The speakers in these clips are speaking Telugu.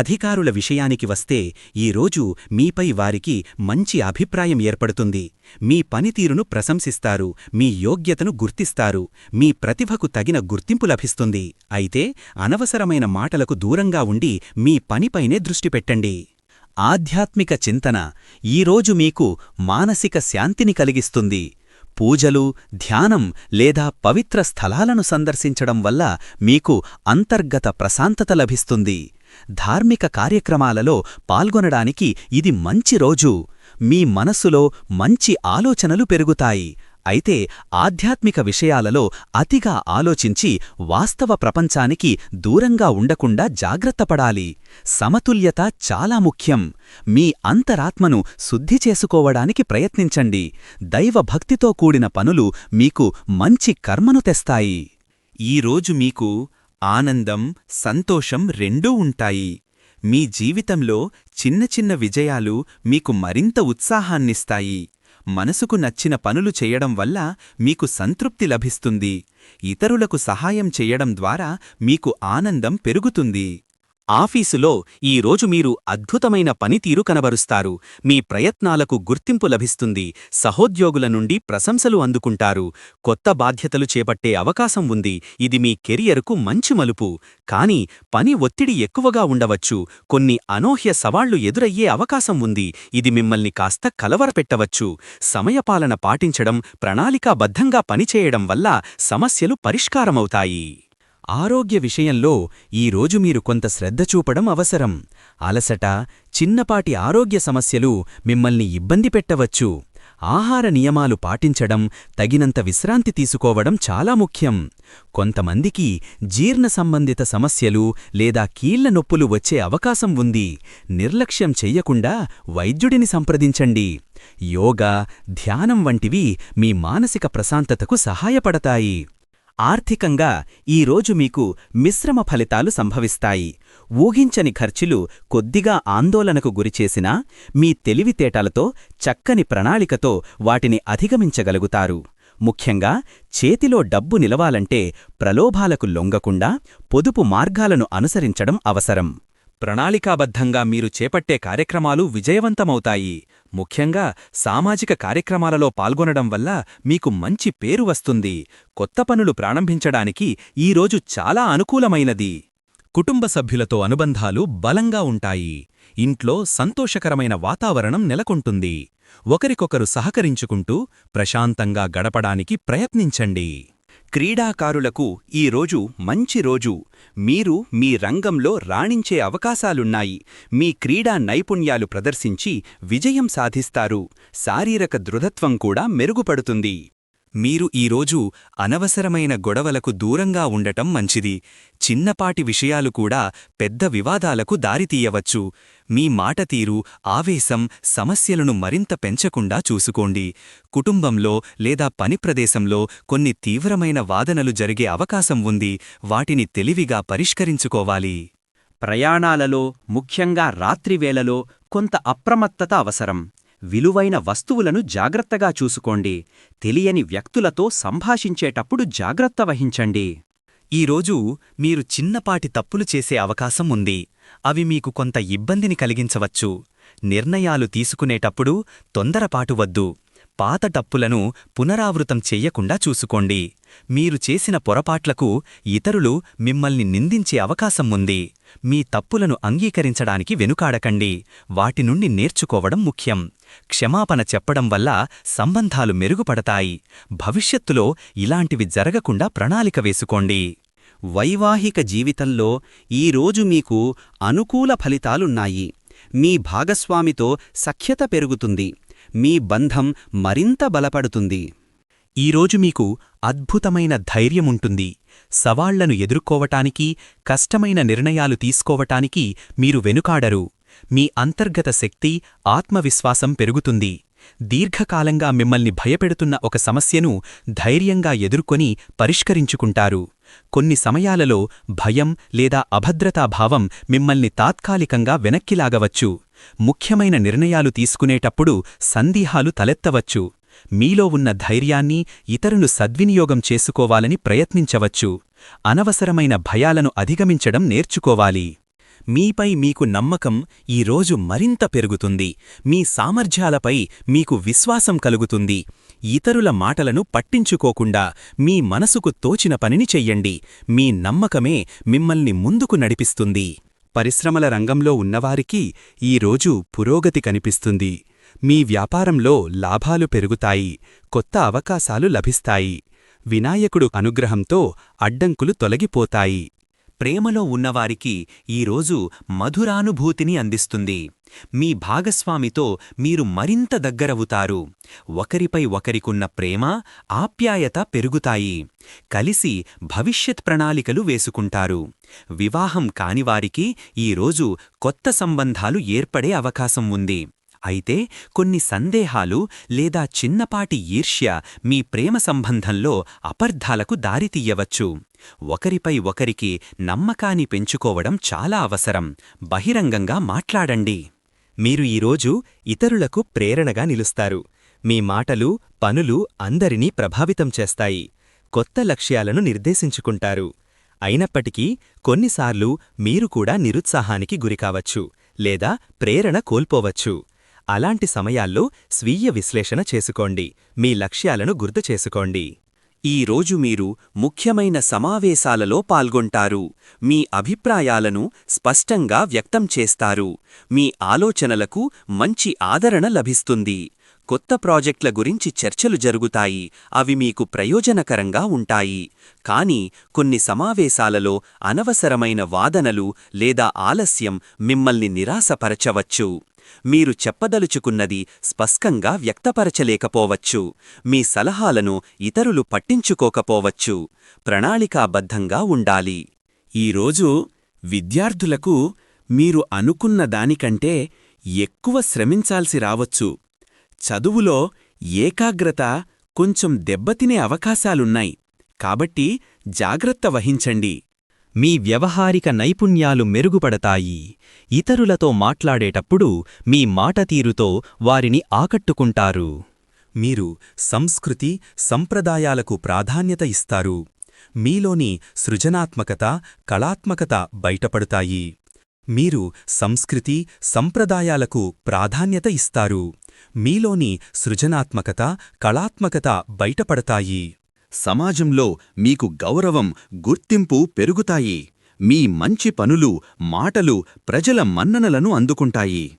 అధికారుల విషయానికి వస్తే ఈరోజు మీపై వారికి మంచి అభిప్రాయం ఏర్పడుతుంది. మీ పనితీరును ప్రశంసిస్తారు మీ యోగ్యతను గుర్తిస్తారు మీ ప్రతిభకు తగిన గుర్తింపు లభిస్తుంది. అయితే అనవసరమైన మాటలకు దూరంగా ఉండి మీ పనిపైనే దృష్టి పెట్టండి. ఆధ్యాత్మిక చింతన ఈరోజు మీకు మానసిక శాంతిని కలిగిస్తుంది. పూజలు ధ్యానం లేదా పవిత్ర స్థలాలను సందర్శించడం వల్ల మీకు అంతర్గత ప్రశాంతత లభిస్తుంది. ధార్మిక కార్యక్రమాలలో పాల్గొనడానికి ఇది మంచి రోజు. మీ మనస్సులో మంచి ఆలోచనలు పెరుగుతాయి. అయితే ఆధ్యాత్మిక విషయాలలో అతిగా ఆలోచించి వాస్తవ ప్రపంచానికి దూరంగా ఉండకుండా జాగ్రత్తపడాలి సమతుల్యత చాలా ముఖ్యం. మీ అంతరాత్మను శుద్ధి చేసుకోవడానికి ప్రయత్నించండి. దైవభక్తితో కూడిన పనులు మీకు మంచి కర్మను తెస్తాయి. ఈరోజు మీకు ఆనందం సంతోషం రెండూ ఉంటాయి. మీ జీవితంలో చిన్న చిన్న విజయాలు మీకు మరింత ఉత్సాహాన్నిస్తాయి. మనసుకు నచ్చిన పనులు చేయడం వల్ల మీకు సంతృప్తి లభిస్తుంది. ఇతరులకు సహాయం చెయ్యడం ద్వారా మీకు ఆనందం పెరుగుతుంది. ఆఫీసులో ఈరోజు మీరు అద్భుతమైన పనితీరు కనబరుస్తారు. మీ ప్రయత్నాలకు గుర్తింపు లభిస్తుంది. సహోద్యోగుల నుండి ప్రశంసలు అందుకుంటారు. కొత్త బాధ్యతలు చేపట్టే అవకాశం ఉంది. ఇది మీ కెరియర్కు మంచి మలుపు. కాని పని ఒత్తిడి ఎక్కువగా ఉండవచ్చు. కొన్ని అనూహ్య సవాళ్ళు ఎదురయ్యే అవకాశం ఉంది. ఇది మిమ్మల్ని కాస్త కలవరపెట్టవచ్చు. సమయపాలన పాటించడం ప్రణాళికాబద్ధంగా పనిచేయడం వల్ల సమస్యలు పరిష్కారమవుతాయి. ఆరోగ్య విషయంలో ఈరోజు మీరు కొంత శ్రద్ధ చూపడం అవసరం. అలసట చిన్నపాటి ఆరోగ్య సమస్యలు మిమ్మల్ని ఇబ్బంది పెట్టవచ్చు. ఆహార నియమాలు పాటించడం తగినంత విశ్రాంతి తీసుకోవడం చాలా ముఖ్యం. కొంతమందికి జీర్ణ సంబంధిత సమస్యలు లేదా కీళ్ళ నొప్పులు వచ్చే అవకాశం ఉంది. నిర్లక్ష్యం చెయ్యకుండా వైద్యుడిని సంప్రదించండి. యోగా ధ్యానం వంటివి మీ మానసిక ప్రశాంతతకు సహాయపడతాయి. ఆర్థికంగా ఈరోజు మీకు మిశ్రమ ఫలితాలు సంభవిస్తాయి. ఊహించని ఖర్చులు కొద్దిగా ఆందోళనకు గురిచేసినా మీ తెలివితేటలతో చక్కని ప్రణాళికతో వాటిని అధిగమించగలుగుతారు. ముఖ్యంగా చేతిలో డబ్బు నిలవాలంటే ప్రలోభాలకు లొంగకుండా పొదుపు మార్గాలను అనుసరించడం అవసరం. ప్రణాళికాబద్ధంగా మీరు చేపట్టే కార్యక్రమాలు విజయవంతమవుతాయి. ముఖ్యంగా సామాజిక కార్యక్రమాలలో పాల్గొనడం వల్ల మీకు మంచి పేరు వస్తుంది. కొత్త పనులు ప్రారంభించడానికి ఈరోజు చాలా అనుకూలమైనది. కుటుంబ సభ్యులతో అనుబంధాలు బలంగా ఉంటాయి. ఇంట్లో సంతోషకరమైన వాతావరణం నెలకొంటుంది. ఒకరికొకరు సహకరించుకుంటూ ప్రశాంతంగా గడపడానికి ప్రయత్నించండి. క్రీడాకారులకు ఈరోజు మంచి రోజు. మీరు మీ రంగంలో రాణించే అవకాశాలున్నాయి. మీ క్రీడా నైపుణ్యాలు ప్రదర్శించి విజయం సాధిస్తారు. శారీరక దృఢత్వం కూడా మెరుగుపడుతుంది. మీరు ఈరోజు అనవసరమైన గొడవలకు దూరంగా ఉండటం మంచిది. చిన్నపాటి విషయాలు కూడా పెద్ద వివాదాలకు దారితీయవచ్చు మీ మాటతీరు ఆవేశం సమస్యలను మరింత పెంచకుండా చూసుకోండి. కుటుంబంలో లేదా పని ప్రదేశంలో కొన్ని తీవ్రమైన వాదనలు జరిగే అవకాశం ఉంది. వాటిని తెలివిగా పరిష్కరించుకోవాలి. ప్రయాణాలలో ముఖ్యంగా రాత్రివేళలో కొంత అప్రమత్తత అవసరం. విలువైన వస్తువులను జాగ్రత్తగా చూసుకోండి. తెలియని వ్యక్తులతో సంభాషించేటప్పుడు జాగ్రత్త వహించండి. ఈరోజు మీరు చిన్నపాటి తప్పులు చేసే అవకాశం ఉంది. అవి మీకు కొంత ఇబ్బందిని కలిగించవచ్చు. నిర్ణయాలు తీసుకునేటప్పుడు తొందరపాటు వద్దు. పాత టప్పులను పునరావృతం చెయ్యకుండా చూసుకోండి. మీరు చేసిన పొరపాట్లకు ఇతరులు మిమ్మల్ని నిందించే అవకాశం ఉంది. మీ తప్పులను అంగీకరించడానికి వెనుకాడకండి. వాటి నుండి నేర్చుకోవడం ముఖ్యం. క్షమాపణ చెప్పడం వల్ల సంబంధాలు మెరుగుపడతాయి. భవిష్యత్తులో ఇలాంటివి జరగకుండా ప్రణాళిక వేసుకోండి. వైవాహిక జీవితంలో ఈరోజు మీకు అనుకూల ఫలితాలున్నాయి. మీ భాగస్వామితో సఖ్యత పెరుగుతుంది. మీ బంధం మరింత బలపడుతుంది. ఈరోజు మీకు అద్భుతమైన ధైర్యముంటుంది సవాళ్ళను ఎదుర్కోవటానికి కష్టమైన నిర్ణయాలు తీసుకోవటానికి మీరు వెనుకాడరు. మీ అంతర్గత శక్తి ఆత్మవిశ్వాసం పెరుగుతుంది. దీర్ఘకాలంగా మిమ్మల్ని భయపెడుతున్న ఒక సమస్యను ధైర్యంగా ఎదుర్కొని పరిష్కరించుకుంటారు. కొన్ని సమయాలలో భయం లేదా అభద్రతాభావం మిమ్మల్ని తాత్కాలికంగా వెనక్కిలాగవచ్చు ముఖ్యమైన నిర్ణయాలు తీసుకునేటప్పుడు సందేహాలు తలెత్తవచ్చు. మీలో ఉన్న ధైర్యాన్ని ఇతరులు సద్వినియోగం చేసుకోవాలని ప్రయత్నించవచ్చు. అనవసరమైన భయాలను అధిగమించడం నేర్చుకోవాలి. మీపై మీకు నమ్మకం ఈరోజు మరింత పెరుగుతుంది. మీ సామర్థ్యాలపై మీకు విశ్వాసం కలుగుతుంది. ఇతరుల మాటలను పట్టించుకోకుండా మీ మనసుకు తోచిన పనిని చెయ్యండి. మీ నమ్మకమే మిమ్మల్ని ముందుకు నడిపిస్తుంది. పరిశ్రమల రంగంలో ఉన్నవారికి ఈరోజు పురోగతి కనిపిస్తుంది. మీ వ్యాపారంలో లాభాలు పెరుగుతాయి కొత్త అవకాశాలు లభిస్తాయి. వినాయకుడు అనుగ్రహంతో అడ్డంకులు తొలగిపోతాయి. ప్రేమలో ఉన్నవారికి ఈరోజు మధురానుభూతిని అందిస్తుంది. మీ భాగస్వామితో మీరు మరింత దగ్గరవుతారు. ఒకరిపై ఒకరికున్న ప్రేమ ఆప్యాయత పెరుగుతాయి. కలిసి భవిష్యత్ ప్రణాళికలు వేసుకుంటారు. వివాహం కానివారికి ఈరోజు కొత్త సంబంధాలు ఏర్పడే అవకాశం ఉంది. అయితే కొన్ని సందేహాలు లేదా చిన్నపాటి ఈర్ష్య మీ ప్రేమ సంబంధంలో అపర్ధాలకు దారితీయవచ్చు ఒకరిపై ఒకరికి నమ్మకాన్ని పెంచుకోవడం చాలా అవసరం. బహిరంగంగా మాట్లాడండి. మీరు ఈరోజు ఇతరులకు ప్రేరణగా నిలుస్తారు. మీ మాటలు పనులు అందరినీ ప్రభావితం చేస్తాయి. కొత్త లక్ష్యాలను నిర్దేశించుకుంటారు. అయినప్పటికీ కొన్నిసార్లు మీరు కూడా నిరుత్సాహానికి గురికావచ్చు లేదా ప్రేరణ కోల్పోవచ్చు. అలాంటి సమయాల్లో స్వీయ విశ్లేషణ చేసుకోండి. మీ లక్ష్యాలను గుర్తు చేసుకోండి. ఈ రోజు మీరు ముఖ్యమైన సమావేశాలలో పాల్గొంటారు. మీ అభిప్రాయాలను స్పష్టంగా వ్యక్తం చేస్తారు. మీ ఆలోచనలకు మంచి ఆదరణ లభిస్తుంది. కొత్త ప్రాజెక్టుల గురించి చర్చలు జరుగుతాయి. అవి మీకు ప్రయోజనకరంగా ఉంటాయి. కాని కొన్ని సమావేశాలలో అనవసరమైన వాదనలు లేదా ఆలస్యం మిమ్మల్ని నిరాశపరచవచ్చు. మీరు చెప్పదలుచుకున్నది స్పష్టంగా వ్యక్తపరచలేకపోవచ్చు. మీ సలహాలను ఇతరులు పట్టించుకోకపోవచ్చు. ప్రణాళికాబద్ధంగా ఉండాలి. ఈరోజు విద్యార్థులకు మీరు అనుకున్న దానికంటే ఎక్కువ శ్రమించాల్సి రావచ్చు. చదువులో ఏకాగ్రత కొంచెం దెబ్బతినే అవకాశాలున్నాయి. కాబట్టి జాగ్రత్త వహించండి. మీ వ్యవహారిక నైపుణ్యాలు మెరుగుపడతాయి. ఇతరులతో మాట్లాడేటప్పుడు మీ మాటతీరుతో వారిని ఆకట్టుకుంటారు. మీరు సంస్కృతి సంప్రదాయాలకు ప్రాధాన్యత ఇస్తారు. మీలోని సృజనాత్మకత కళాత్మకత బయటపడతాయి. మీరు సంస్కృతి సంప్రదాయాలకు ప్రాధాన్యత ఇస్తారు. మీలోని సృజనాత్మకత కళాత్మకత బయటపడతాయి. సమాజంలో మీకు గౌరవం గుర్తింపు పెరుగుతాయి. మీ మంచి పనులు మాటలు ప్రజల మన్ననలను అందుకుంటాయి.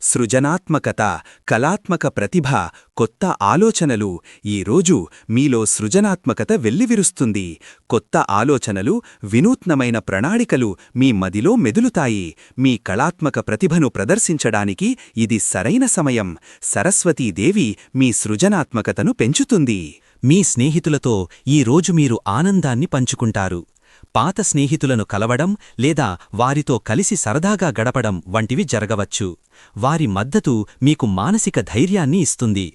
సృజనాత్మకత కళాత్మక ప్రతిభ కొత్త ఆలోచనలు ఈరోజు మీలో సృజనాత్మకత వెల్లివిరుస్తుంది కొత్త ఆలోచనలు వినూత్నమైన ప్రణాళికలు మీ మదిలో మెదులుతాయి. మీ కళాత్మక ప్రతిభను ప్రదర్శించడానికి ఇది సరైన సమయం. సరస్వతీదేవి మీ సృజనాత్మకతను పెంచుతుంది. మీ స్నేహితులతో ఈరోజు మీరు ఆనందాన్ని పంచుకుంటారు. పాత స్నేహితులను కలవడం లేదా వారితో కలిసి సరదాగా గడపడం వంటివి జరగవచ్చు. వారి మద్దతు మీకు మానసిక ధైర్యాన్ని ఇస్తుంది.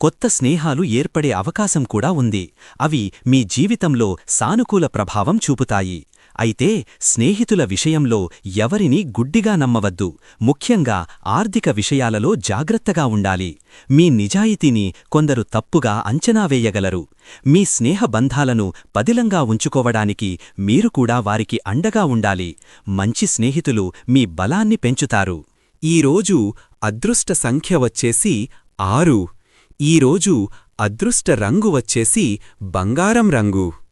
కొత్త స్నేహాలు ఏర్పడే అవకాశం కూడా ఉంది. అవి మీ జీవితంలో సానుకూల ప్రభావం చూపుతాయి. అయితే స్నేహితుల విషయంలో ఎవరిని గుడ్డిగా నమ్మవద్దు. ముఖ్యంగా ఆర్థిక విషయాలలో జాగ్రత్తగా ఉండాలి. మీ నిజాయితీని కొందరు తప్పుగా అంచనా వేయగలరు. మీ స్నేహ బంధాలను పదిలంగా ఉంచుకోవడానికి మీరు కూడా వారికి అండగా ఉండాలి. మంచి స్నేహితులు మీ బలాన్ని పెంచుతారు. ఈరోజు అదృష్ట సంఖ్య వచ్చేసి ఆరు. ఈరోజు అదృష్ట రంగు వచ్చేసి బంగారం రంగు.